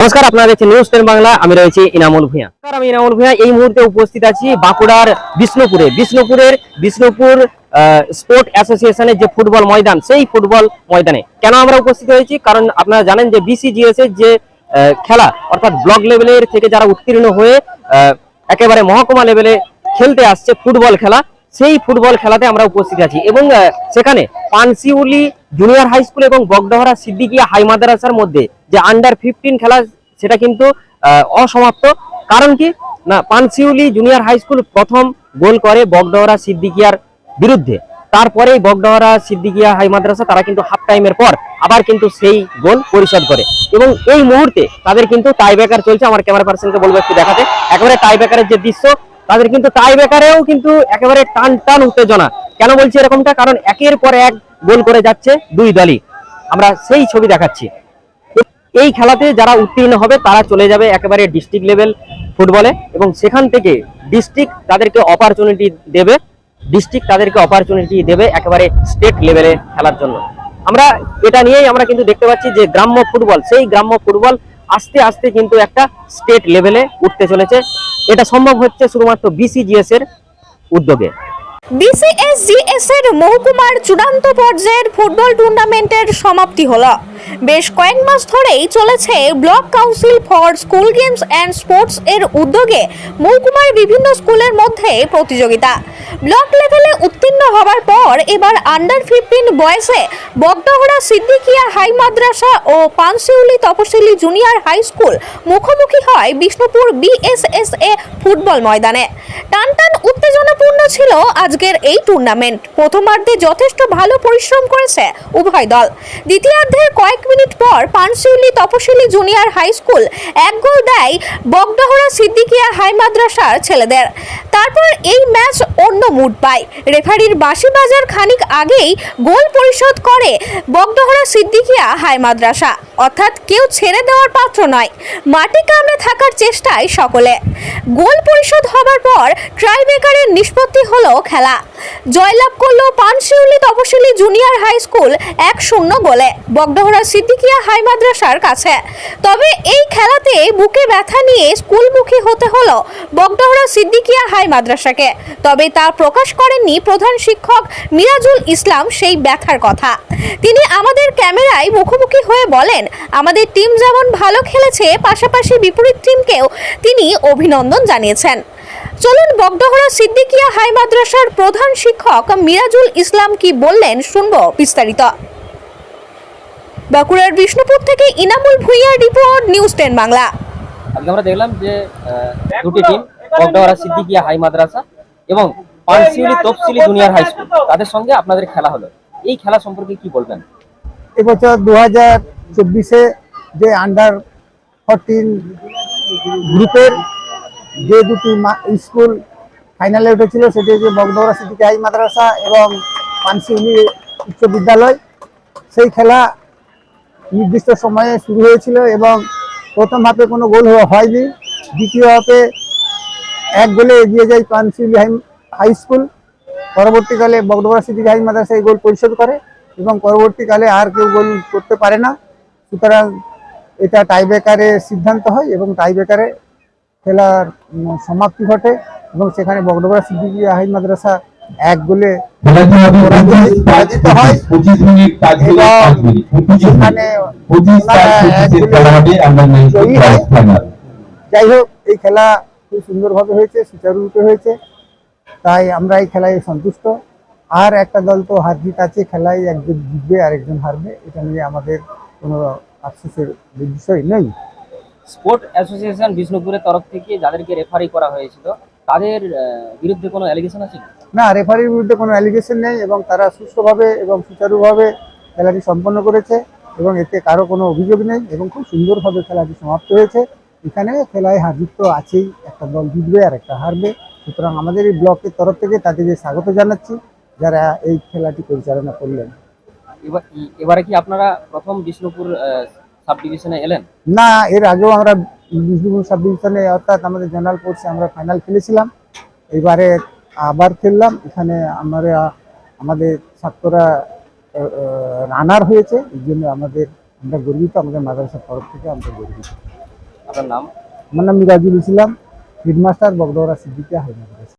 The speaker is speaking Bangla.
নমস্কার আপনারা দেখছেন নিউজ টেন বাংলা আমি রয়েছি ইনামুল ভূঁইয়া। নমস্কার, আমি ইনামুল ভূঁইয়া। এই মুহূর্তে উপস্থিত আছি বাঁকুড়ার বিষ্ণুপুরে। বিষ্ণুপুরের বিষ্ণুপুর স্পোর্ট অ্যাসোসিয়েশনের যে ফুটবল ময়দান সেই ফুটবল ময়দানে। কেন আমরা উপস্থিত হয়েছি? কারণ আপনারা জানেন যে বিসিজিএস এর যে খেলা অর্থাৎ ব্লক লেভেলের থেকে যারা উত্তীর্ণ হয়ে একেবারে মহকুমা লেভেলে খেলতে আসছে ফুটবল খেলা সেই ফুটবল খেলাতে আমরা উপস্থিত আছি। এবং সেখানে পানসিউলি জুনিয়র হাই স্কুল এবং বগডহরা সিদ্দিকিয়া হাই মাদ্রাসার মধ্যে যে আন্ডার ফিফটিন খেলা, সেটা কিন্তু অসমাপ্ত। কারণ কি? না, পানসিউলি জুনিয়র হাই স্কুল প্রথম গোল করে বগডহরা সিদ্দিকিয়ার বিরুদ্ধে। তারপরেই বগডহরা সিদ্দিকিয়া হাই মাদ্রাসা, তারা কিন্তু হাফ টাইমের পর আবার কিন্তু সেই গোল পরিশোধ করে। এবং এই মুহূর্তে তাদের কিন্তু টাই ব্রেকার চলছে। আমার ক্যামেরা পার্সনকে বলব একটু দেখাতে। একেবারে টাই ব্রেকারের যে দৃশ্য তাদের কিন্তু টাই ব্রেকারেও কিন্তু একেবারে টান টান উত্তেজনা। কেন বলছি এরকমটা? কারণ একের পর এক গোল করে যাচ্ছে দুই দলই। আমরা সেই ছবি দেখাচ্ছি। এই খেলাতে যারা উত্তীর্ণ হবে, তারা চলে যাবে একেবারে ডিস্ট্রিক্ট লেভেল ফুটবলে এবং সেখান থেকে ডিস্ট্রিক্ট তাদেরকে অপরচুনিটি দেবে। ডিস্ট্রিক্ট তাদেরকে অপরচুনিটি দেবে একেবারে স্টেট লেভেলে খেলার জন্য। আমরা এটা নিয়েই আমরা কিন্তু দেখতে পাচ্ছি যে গ্রাম্য ফুটবল, সেই গ্রাম্য ফুটবল আস্তে আস্তে কিন্তু একটা স্টেট লেভেলে উঠতে চলেছে। এটা সম্ভব হচ্ছে শুধুমাত্র বিসিজিএস এর উদ্যোগে। বিসিএস বিসিএসজিএস এর মহকুমার চূড়ান্ত পর্যায়ের ফুটবল টুর্নামেন্টের সমাপ্তি হলো। বেশ কয়েক মাস ধরেই চলেছে block council for school games and sports এর উদ্যোগে মহকুমার বিভিন্ন স্কুলের মধ্যে প্রতিযোগিতা। ব্লক লেভেলে উত্তীর্ণ হবার পর এবার আন্ডার ফিফটিন বয়সে বগডহরা সিদ্দিকিয়া হাই মাদ্রাসা ও পানশিউলি তপশিলি জুনিয়র হাই স্কুল মুখোমুখি হয় বিষ্ণুপুর বিএসএসএ ফুটবল ময়দানে। টানটান উত্তেজনাপূর্ণ ছিল আজকের এই টুর্নামেন্ট প্রথমার্ধে যথেষ্ট ভালো পরিশ্রম করেছে উভয় দল। দ্বিতীয়ার্ধের কয়েক মিনিট পর পানশিউলি তপশিলি জুনিয়র হাই স্কুল এক গোল দেয় বগডহরা সিদ্দিকিয়া হাই মাদ্রাসার ছেলেদের। তারপর এই ম্যাচ অন্য মুড পায়। রেফারির বাঁশি বাজার খানিক আগেই গোল পরিশোধ করে বগডহরা সিদ্দিকিয়া হাই মাদ্রাসা। অর্থাৎ কেউ ছেড়ে দেওয়ার পাত্র নয়, মাটি কামড়ে থাকার চেষ্টায় সকলে। গোল পরিশোধ হবার পর ট্রাইবেকারের নিষ্পত্তি হলো খেলা। জয়লাভ করল পানশিউলি তপশিলি জুনিয়র হাই স্কুল এক শূন্য গোলে বগডহরা সিদ্দিকিয়া হাই মাদ্রাসার কাছে। তবে এই খেলাতে বুকে ব্যথা নিয়ে স্কুলমুখী হতে হলো বগডহরা সিদ্দিকিয়া হাই মাদ্রাসাকে। তবে তা প্রকাশ করেননি প্রধান শিক্ষক মিরাজুল ইসলাম সেই ব্যথার কথা। তিনি আমাদের ক্যামেরায় মুখোমুখি হয়ে বলেন, আমাদের টিম যেমন ভালো খেলেছে, পাশাপাশি বিপরীত টিমকেও তিনি অভিনন্দন জানিয়েছেন। চলুন বগডহরা সিদ্দিকিয়া হাই মাদ্রাসার প্রধান শিক্ষক মিরাজুল ইসলাম কি বললেন শুনব বিস্তারিত। বাঁকুড়ার বিষ্ণুপুর থেকে ইনামুল ভুঁইয়ার রিপোর্ট নিউজ টেন বাংলা। আজকে আমরা দেখলাম যে দুটি টিম বগডাওয়ারা সিদ্দিকিয়া হাই মাদ্রাসা এবং পানসিউলি তফসিলি জুনিয়র হাই স্কুল। তাদের সঙ্গে আপনাদের খেলা হলো। এই খেলা সম্পর্কে কি বলবেন? এবছর দু হাজার চব্বিশে যে আন্ডার ফোরটিন গ্রুপের যে দুটি স্কুল ফাইনালে উঠেছিল, সেটি হচ্ছে বগদৌড়া সিদ্দিকি হাই মাদ্রাসা এবং পানসিউলি উচ্চ বিদ্যালয়। সেই খেলা নির্দিষ্ট সময়ে শুরু হয়েছিল এবং প্রথম হাফে কোনো গোল হয়নি। দ্বিতীয় হাফে এক গোলে এগিয়ে যায় পানসিউলি হাই হাই স্কুল। পরবর্তীকালে বগডোবরা সিদ্দিক হাই মাদ্রাসা এই গোল পরিশোধ করে এবং পরবর্তীকালে আর কেউ গোল করতে পারে না। সুতরাং এটা টাইব্রেকারে সিদ্ধান্ত হয় এবং টাইব্রেকারে খেলার সমাপ্তি ঘটে এবং সেখানে বগডোবরা সিদ্দিক হাই মাদ্রাসা এক গোলে পরাজিত যাই হোক, এই খেলা খুব সুন্দরভাবে হয়েছে, সুচারুরূপে হয়েছে। তাই আমরা এই খেলায় সন্তুষ্ট। আর একটা দল তো হার জিত আছে খেলায় একজন জিতবে আর একজন হারবে, এটা নিয়ে আমাদের কোনো আফসোসের বিষয় নেই। স্পোর্ট অ্যাসোসিয়েশন বিষ্ণুপুরের তরফ থেকে যাদেরকে রেফারি করা হয়েছিল তাদের বিরুদ্ধে কোনো অ্যালিগেশন আছে? না রেফারির বিরুদ্ধে কোনো অ্যালিগেশন নেই এবং তারা সুষ্ঠুভাবে এবং সুচারুভাবে খেলাটি সম্পন্ন করেছে এবং এতে কারও কোনো অভিযোগ নেই এবং খুব সুন্দরভাবে খেলাটি সমাপ্ত হয়েছে। এখানে খেলায় হার জিত তো আছেই একটা দল জিতবে আর একটা হারবে। সুতরাং আমাদের এই ব্লকের তরফ থেকে তাদেরকে স্বাগত জানাচ্ছি যারা এই খেলাটি পরিচালনা করলেন। এবার এবারে কি আপনারা প্রথম বিষ্ণুপুর সাব ডিভিশনে এলেন? না এর আগেও আমরা বিষ্ণুপুর সাব ডিভিশনে অর্থাৎ আমাদের জেনারেল কোর্সে আমরা ফাইনাল খেলেছিলাম। এবারে আবার খেললাম। এখানে আমরা আমাদের ছাত্ররা রানার হয়েছে। এই জন্য আমাদের আমরা গর্বিত। আমাদের মাদ্রাসার তরফ থেকে আমরা গর্বিত। আপনার নাম? আমার নাম মিরাজুল ইসলাম। Headmaster Bagdaura Siddiquia high Madrasa.